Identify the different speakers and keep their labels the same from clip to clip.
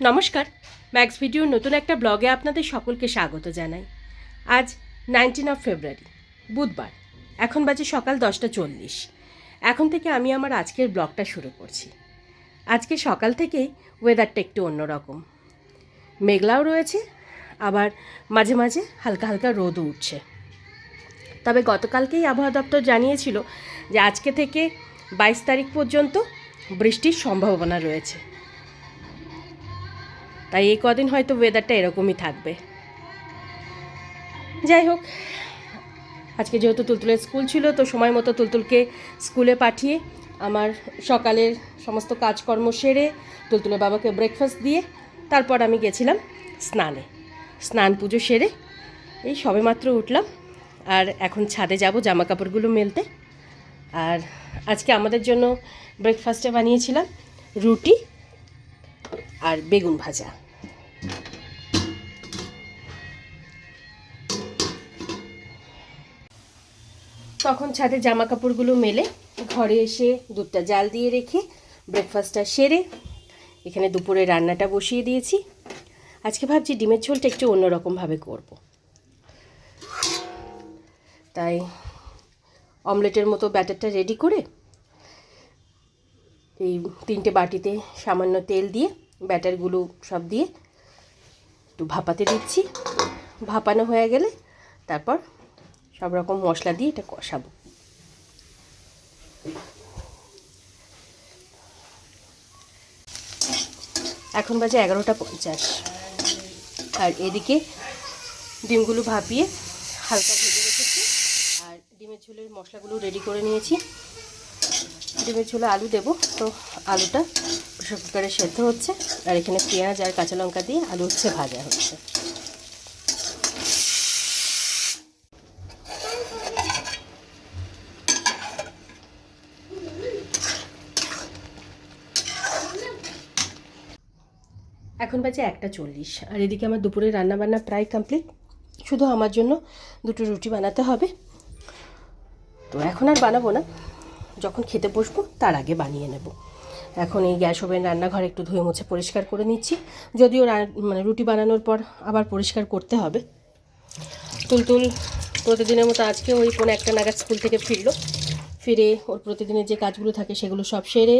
Speaker 1: নমস্কার। ম্যাক্স ভিডিওর নতুন একটা ব্লগে আপনাদের সকলকে স্বাগত জানাই। আজ নাইনটিন অফ ফেব্রুয়ারি বুধবার। এখন বাজে সকাল দশটা চল্লিশ। এখন থেকে আমি আমার আজকের ব্লগটা শুরু করছি। আজকে সকাল থেকেই ওয়েদারটা একটু অন্যরকম। মেঘলাও রয়েছে, আবার মাঝে মাঝে হালকা হালকা রোদও উঠছে। তবে গতকালকেই আবহাওয়া দপ্তর জানিয়েছিল যে আজকে থেকে বাইশ তারিখ পর্যন্ত বৃষ্টির সম্ভাবনা রয়েছে। তাই এই কদিন হয়তো ওয়েদারটা এরকমই থাকবে। যাই হোক, আজকে যেহেতু তুলতুলের স্কুল ছিল, তো সময় মতো তুলতুলকে স্কুলে পাঠিয়ে আমার সকালের সমস্ত কাজকর্ম সেরে তুলতুলের বাবাকে ব্রেকফাস্ট দিয়ে তারপর আমি গেছিলাম স্নানে। স্নান পুজো সেরে এই সবেমাত্র উঠলাম, আর এখন ছাদে যাব জামা কাপড়গুলো মেলতে। আর আজকে আমাদের জন্য ব্রেকফাস্টে বানিয়েছিলাম রুটি আর বেগুন ভাজা। তখন ছাদে জামা কাপড়গুলো মেলে ঘরে এসে দুধটা জাল দিয়ে রেখে ব্রেকফাস্টটা সেরে এখানে দুপুরে রান্নাটা বসিয়ে দিয়েছি। আজকে ভাবছি ডিমের ঝোলটা একটু অন্যরকমভাবে করব। তাই অমলেটের মতো ব্যাটারটা রেডি করে এই তিনটে বাটিতে সামান্য তেল দিয়ে ব্যাটারগুলো সব দিয়ে একটু ভাপাতে দিচ্ছি। ভাপানো হয়ে গেলে তারপর সব রকম মশলা দিয়ে এটা কষাবো। এখন বাজে এগারোটা পঞ্চাশ। আর এদিকে ডিমগুলো ভাপিয়ে হালকা ভেজে রেখেছি। আর ডিমের ঝোলের মশলাগুলো রেডি করে নিয়েছি। ডিমের ঝোলে আলু দেব, তো আলুটা প্রেশার সেদ্ধ হচ্ছে, আর এখানে পেঁয়াজ আর কাঁচা লঙ্কা দিয়ে আলু হচ্ছে ভাজা হচ্ছে। এখন বাজে একটা চল্লিশ, আর এদিকে আমার দুপুরে রান্নাবান্না প্রায় কমপ্লিট শুধু আমার জন্য দুটো রুটি বানাতে হবে। তো এখন আর বানাবো না, যখন খেতে বসবো, তার আগে বানিয়ে নেব। এখন এই গ্যাস ওভেন রান্নাঘর একটু ধুয়ে মুছে পরিষ্কার করে নিচ্ছি। যদিও মানে রুটি বানানোর পর আবার পরিষ্কার করতে হবে। তুলতুল প্রতিদিনের মতো আজকে ওই কোনো একটা নাগাদ স্কুল থেকে ফিরলো। ফিরে ওর প্রতিদিনের যে কাজগুলো থাকে সেগুলো সব সেরে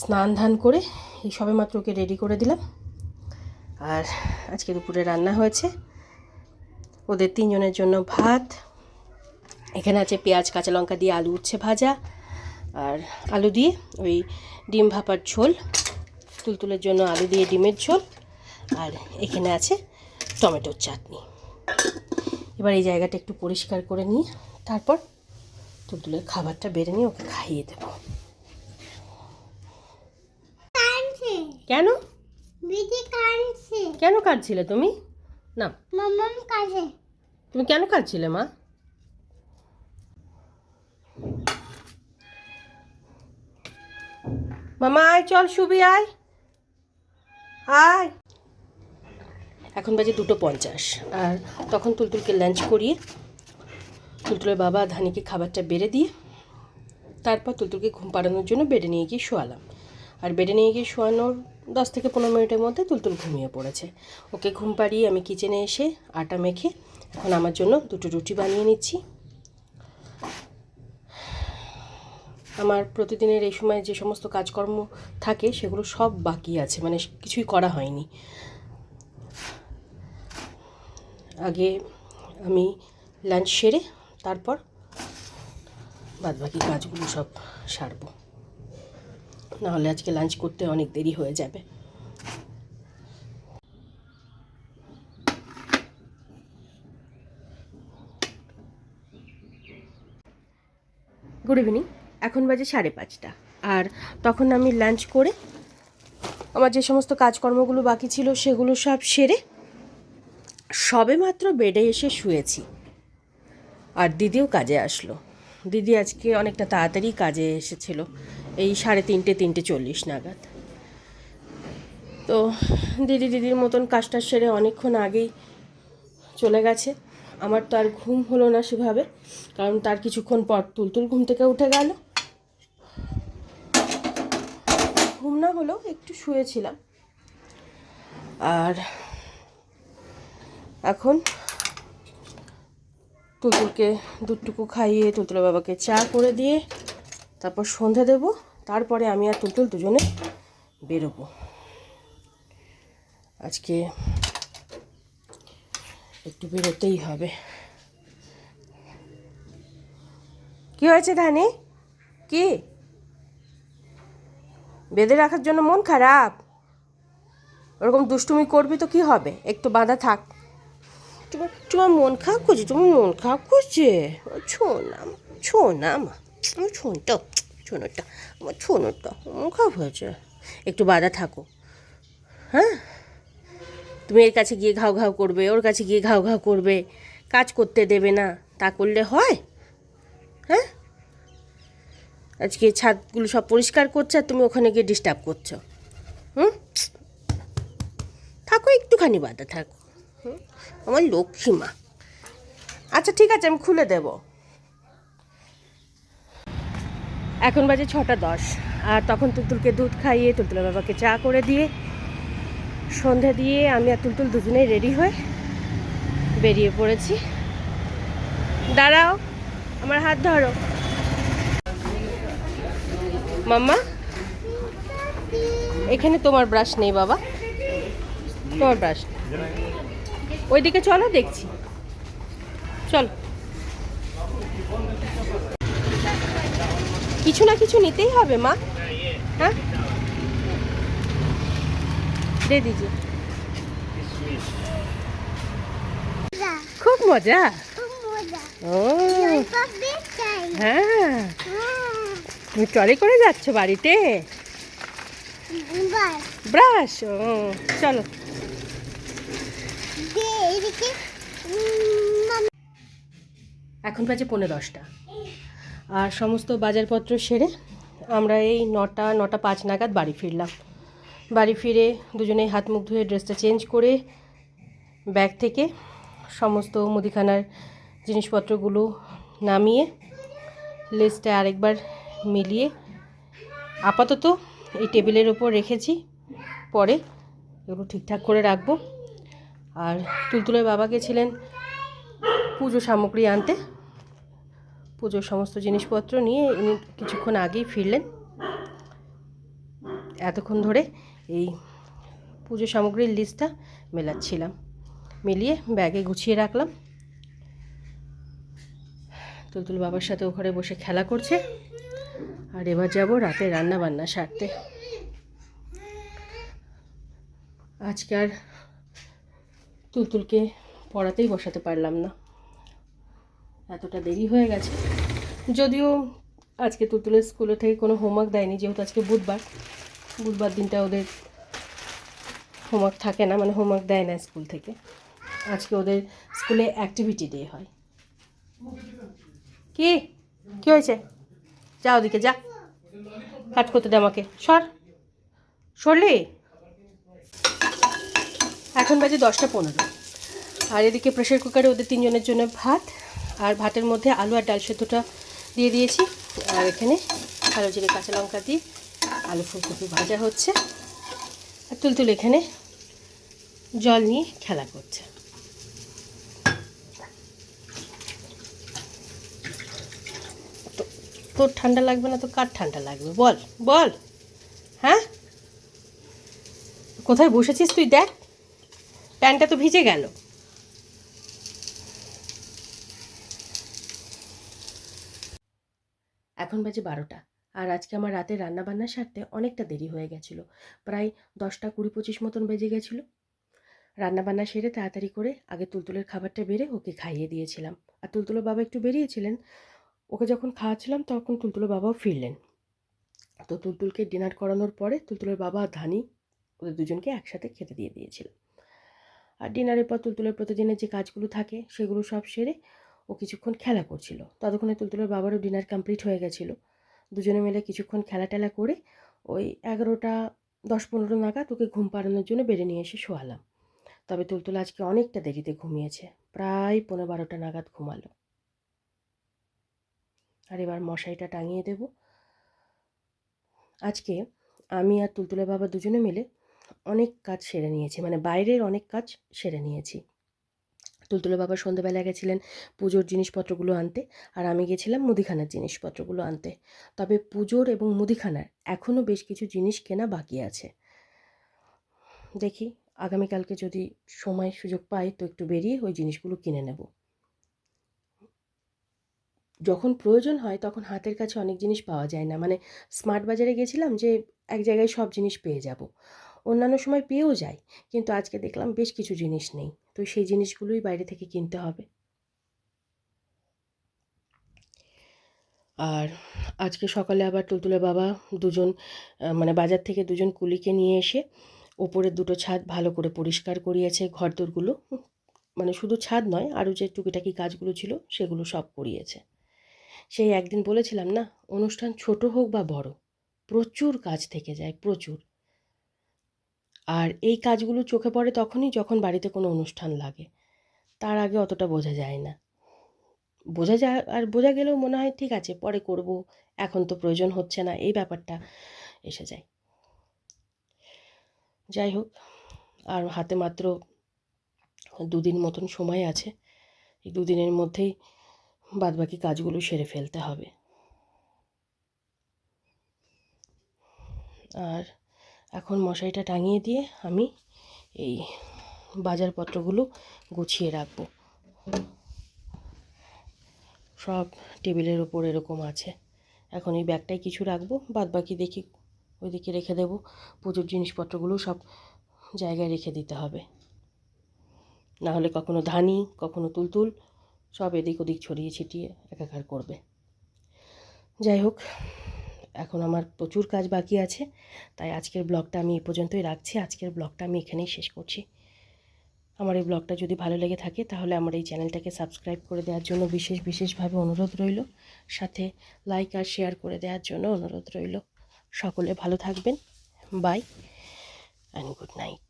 Speaker 1: স্নান ধান করে এই সবে মাত্র ওকে রেডি করে দিলাম। আর আজকে দুপুরে রান্না হয়েছে। ওদের তিনজনের জন্য ভাত। এখানে আছে পেঁয়াজ, কাঁচা লঙ্কা দিয়ে আলু উচ্ছে ভাজা। আর আলু দিয়ে ওই ডিম ভাপার ঝোল তুলতুলের জন্য আলু দিয়ে ডিমের ঝোল আর এখানে আছে টমেটোর চাটনি। এবার এই জায়গাটা একটু পরিষ্কার করে নিয়ে তারপর তুলতুলের খাবারটা বেড়ে নিয়ে ওকে খাইয়ে দেবো। কেন? কেন কাঁদছিলে তুমি? না। তুমি কেন কাঁদছিলে মা? মামা, আয়, চল শুবি আয়। আয়। এখন বাজে দুটো পঞ্চাশ। আর তখন তুলতুলকে লাঞ্চ করিয়ে তুলতুলের বাবা ধানিকে খাবারটা বেড়ে দিয়ে তারপর তুলতুলকে ঘুম পাড়ানোর জন্য বেডে নিয়ে গিয়ে শোয়ালাম। আর বেডে নিয়ে গিয়ে শোয়ানোর দশ থেকে পনেরো মিনিটের মধ্যে তুলতুল ঘুমিয়ে পড়েছে। ওকে ঘুম পাড়িয়ে আমি কিচেনে এসে আটা মেখে এখন আমার জন্য দুটো রুটি বানিয়ে নিচ্ছি। আমার প্রতিদিনের এই সময় যে সমস্ত কাজকর্ম থাকে, সেগুলো সব বাকি আছে। মানে কিছুই করা হয়নি। আগে আমি লাঞ্চ সেরে তারপর বাদবাকি কাজগুলো সব সারবো। নাহলে আজকে লাঞ্চ করতে অনেক দেরি হয়ে যাবে। গুড ইভিনিং এখন বাজে সাড়ে পাঁচটা। আর তখন আমি লাঞ্চ করে আমার যে সমস্ত কাজকর্মগুলো বাকি ছিল সেগুলো সব সেরে সবে মাত্র বেডে এসে শুয়েছি। আর দিদিও কাজে আসলো। দিদি আজকে অনেকটা তাড়াতাড়ি কাজে এসেছিল, এই সাড়ে তিনটে তিনটে চল্লিশ নাগাদ। তো দিদি দিদির মতন কাজটা সেরে অনেকক্ষণ আগেই চলে গেছে। আমার তো আর ঘুম হলো না সেভাবে, কারণ তার কিছুক্ষণ পর তুলতুল ঘুম থেকে উঠে গেল ঘুম না হলেও একটু শুয়েছিলাম। আর এখন তুলতুলকে দুধটুকু খাইয়ে তুলতুলের বাবাকে চা করে দিয়ে তারপর সন্ধে দেব। তারপরে আমি আর তুলতুল দুজনে বেরোবো। আজকে একটু বেরোতেই হবে। কি হয়েছে, ধানি? কি? বেঁধে রাখার জন্য মন খারাপ। ওরকম দুষ্টুমি করবি তো কি হবে? একটু বাঁধা থাক। তোমার তোমার মন খারাপ করছে, তোমার মন খারাপ করছে। ছোনাম ছোনাম আমার ছোনটা ছোনটা, আমার ছোনটা মন খারাপ হয়েছে। একটু বাঁধা থাকো। হ্যাঁ? তুমি এর কাছে গিয়ে ঘাও ঘাউ করবে, ওর কাছে গিয়ে ঘাও ঘাও করবে। কাজ করতে দেবে না, তা করলে হয়? হ্যাঁ? আজকে ছাদগুলো সব পরিষ্কার করছে আর তুমি ওখানে গিয়ে ডিস্টার্ব করছ। হুম? থাকো, একটুখানি বাধা থাকো। হুম? আমার লক্ষ্মী মা। আচ্ছা ঠিক আছে, আমি খুলে দেব। এখন বাজে ছটা দশ, আর তখন তুলতুলকে দুধ খাইয়ে তুলতুলের বাবাকে চা করে দিয়ে, সন্ধে দিয়ে আমি আর তুলতুল দুজনেই রেডি হয়ে বেরিয়ে পড়েছি। দাঁড়াও, আমার হাত ধরো। মাম্মা? এখানে তোমার ব্রাশ নেই বাবা। তোমার ব্রাশ ওইদিকে চলো দেখছি। চলো। কিছু না কিছু নিতেই হবে মা। হ্যাঁ? দে দিজি খুব মজা। ও। হ্যাঁ। তুমি ট্রলি করে যাচ্ছ বাড়িতে? ব্রাশ? ও চলো। এখন বাজে পনেরো দশটা। আর সমস্ত বাজারপত্র সেরে আমরা এই নটা নটা পাঁচ নাগাদ বাড়ি ফিরলাম। বাড়ি ফিরে দুজনেই হাত মুখ ধুয়ে ড্রেসটা চেঞ্জ করে ব্যাগ থেকে সমস্ত মুদিখানার জিনিসপত্রগুলো নামিয়ে লিস্টে আরেকবার মিলিয়ে আপাতত এই টেবিলের ওপর রেখেছি। পরে এগুলো ঠিকঠাক করে রাখব। আর তুলতুলের বাবা গেছিলেন পুজো সামগ্রী আনতে। পুজোর সমস্ত জিনিসপত্র নিয়ে ইনি কিছুক্ষণ আগেই ফিরলেন। এতক্ষণ ধরে এই পুজো সামগ্রীর লিস্টটা মেলাচ্ছিলাম। মিলিয়ে ব্যাগে গুছিয়ে রাখলাম। তুলতুল বাবার সাথে ওখানে বসে খেলা করছে। আর এবার যাব রাতে রান্না বান্না সারতে। আজকে আর তুলতুলকে পড়াতেই বসাতে পারলাম না। এতটা দেরি হয়ে গেছে। যদিও আজকে তুলতুলের স্কুলে থেকে কোনো হোমওয়ার্ক দেয়নি, যেহেতু আজকে বুধবার। বুধবার দিনটা ওদের হোমওয়ার্ক থাকে না মানে হোমওয়ার্ক দেয় না স্কুল থেকে। আজকে ওদের স্কুলে অ্যাক্টিভিটি ডে হয়। কি? কি হয়েছে? যা ওদিকে, যা। কাট করতে দে আমাকে। সর। সরলি? এখন বাজে দশটা পনেরো। আর এদিকে প্রেশার কুকারে ওদের তিনজনের জন্য ভাত, আর ভাতের মধ্যে আলু আর ডাল সেদ্ধটা দিয়ে দিয়েছি। আর এখানে কালো জিরে, কাঁচা লঙ্কা দিয়ে আলু ফুলকপি ভাজা হচ্ছে। আর তুলতুল এখানে জল নিয়ে খেলা করছে। তোর ঠান্ডা লাগবে না তো কার ঠান্ডা লাগবে? বল বল। হ্যাঁ? কোথায় বসেছিস তুই দেখ। প্যান্টটা তো ভিজে গেল। এখন বাজে বারোটা, আর আজকে আমার রাতে রান্না বান্না সারতে অনেকটা দেরি হয়ে গেছিল। প্রায় দশটা কুড়ি পঁচিশ মতন বেজে গেছিল। রান্না বান্না সেরে তাড়াতাড়ি করে আগে তুলতুলের খাবারটা বেড়ে ওকে খাইয়ে দিয়েছিলাম। আর তুলতুলের বাবা একটু বেরিয়েছিলেন ওকে যখন খাওয়াচ্ছিলাম, তখন তুলতুলের বাবাও ফিরলেন। তো তুলতুলকে ডিনার করানোর পরে তুলতুলের বাবা আর ধানি ওদের দুজনকে একসাথে খেতে দিয়ে দিয়েছিল। আর ডিনারের পর তুলতুলের প্রতিদিনের যে কাজগুলো থাকে, সেগুলো সব সেরে ও কিছুক্ষণ খেলা করছিল। ততক্ষণে তুলতুলের বাবারও ডিনার কমপ্লিট হয়ে গেছিল। দুজনে মিলে কিছুক্ষণ খেলা টেলা করে ওই এগারোটা, দশ পনেরো নাগাদ ওকে ঘুম পাড়ানোর জন্য বেড়ে নিয়ে এসে শোয়ালাম। তবে তুলতুল আজকে অনেকটা দেরিতে ঘুমিয়েছে। প্রায় পনেরো বারোটা নাগাদ ঘুমালো। আর এবার মশারিটা টাঙিয়ে দেব। আজকে আমি আর তুলতুলের বাবা দুজনে মিলে অনেক কাজ সেরে নিয়েছি মানে বাইরের অনেক কাজ সেরে নিয়েছি। তুলতুলে বাবা সন্ধ্যেবেলা গেছিলেন পুজোর জিনিসপত্রগুলো আনতে আর আমি গেছিলাম মুদিখানার জিনিসপত্রগুলো আনতে। তবে পুজোর এবং মুদিখানার এখনও বেশ কিছু জিনিস কেনা বাকি আছে। দেখি আগামীকালকে যদি সময় সুযোগ পাই তো একটু বেরিয়ে ওই জিনিসগুলো কিনে নেব। যখন প্রয়োজন হয় তখন হাতের কাছে অনেক জিনিস পাওয়া যায় না। মানে স্মার্ট বাজারে গেছিলাম যে এক জায়গায় সব জিনিস পেয়ে যাব। অন্যান্য সময় পেয়েও যাই, কিন্তু আজকে দেখলাম বেশ কিছু জিনিস নেই। তো সেই জিনিসগুলোই বাইরে থেকে কিনতে হবে। আর আজকে সকালে আবার তুলতুলে বাবা দুজন মানে বাজার থেকে দুজন কুলিকে নিয়ে এসে ওপরের দুটো ছাদ ভালো করে পরিষ্কার করিয়েছে ঘরদোরগুলো। মানে শুধু ছাদ নয়, আরও যে টুকিটাকি কাজগুলো ছিল সেগুলো সব করিয়েছে। সেই একদিন বলেছিলাম, না, অনুষ্ঠান ছোট হোক বা বড়, প্রচুর কাজ থেকে যায়, প্রচুর। আর এই কাজগুলো চোখে পড়ে তখনই যখন বাড়িতে কোনো অনুষ্ঠান লাগে, তার আগে অতটা বোঝা যায় না। বোঝা যায়, আর বোঝা গেলেও মনে হয়, ঠিক আছে, পরে করব, এখন তো প্রয়োজন হচ্ছে না। এই ব্যাপারটা এসে যায়। যাই হোক, আর হাতে মাত্র দুদিন মতন সময় আছে, এই দুদিনের মধ্যেই বাদবাকি কাজগুলো সেরে ফেলতে হবে। আর এখন মশারিটা টাঙিয়ে দিয়ে আমি এই বাজারপত্রগুলো গুছিয়ে রাখব। সব টেবিলের ওপর এরকম আছে। এখন এই ব্যাগটায় কিছু রাখব বাদ বাকি দেখি ওইদিকে রেখে দেবো। পুজোর জিনিসপত্রগুলো সব জায়গায় রেখে দিতে হবে। না হলে কখনো ধানি, কখনো তুলতুল সব এদিক ওদিক ছড়িয়ে ছিটিয়ে একাকার করবে। যাই হোক, এখন আমার প্রচুর কাজ বাকি আছে, তাই আজকের ব্লগটা আমি এই পর্যন্তই রাখছি। আজকের ব্লগটা আমি এখানেই শেষ করছি। আমার এই ব্লগটা যদি ভালো লেগে থাকে, তাহলে আমার এই চ্যানেলটাকে সাবস্ক্রাইব করে দেওয়ার জন্য বিশেষ বিশেষভাবে অনুরোধ রইল। সাথে লাইক আর শেয়ার করে দেওয়ার জন্য অনুরোধ রইল। সকলে ভালো থাকবেন। By and good night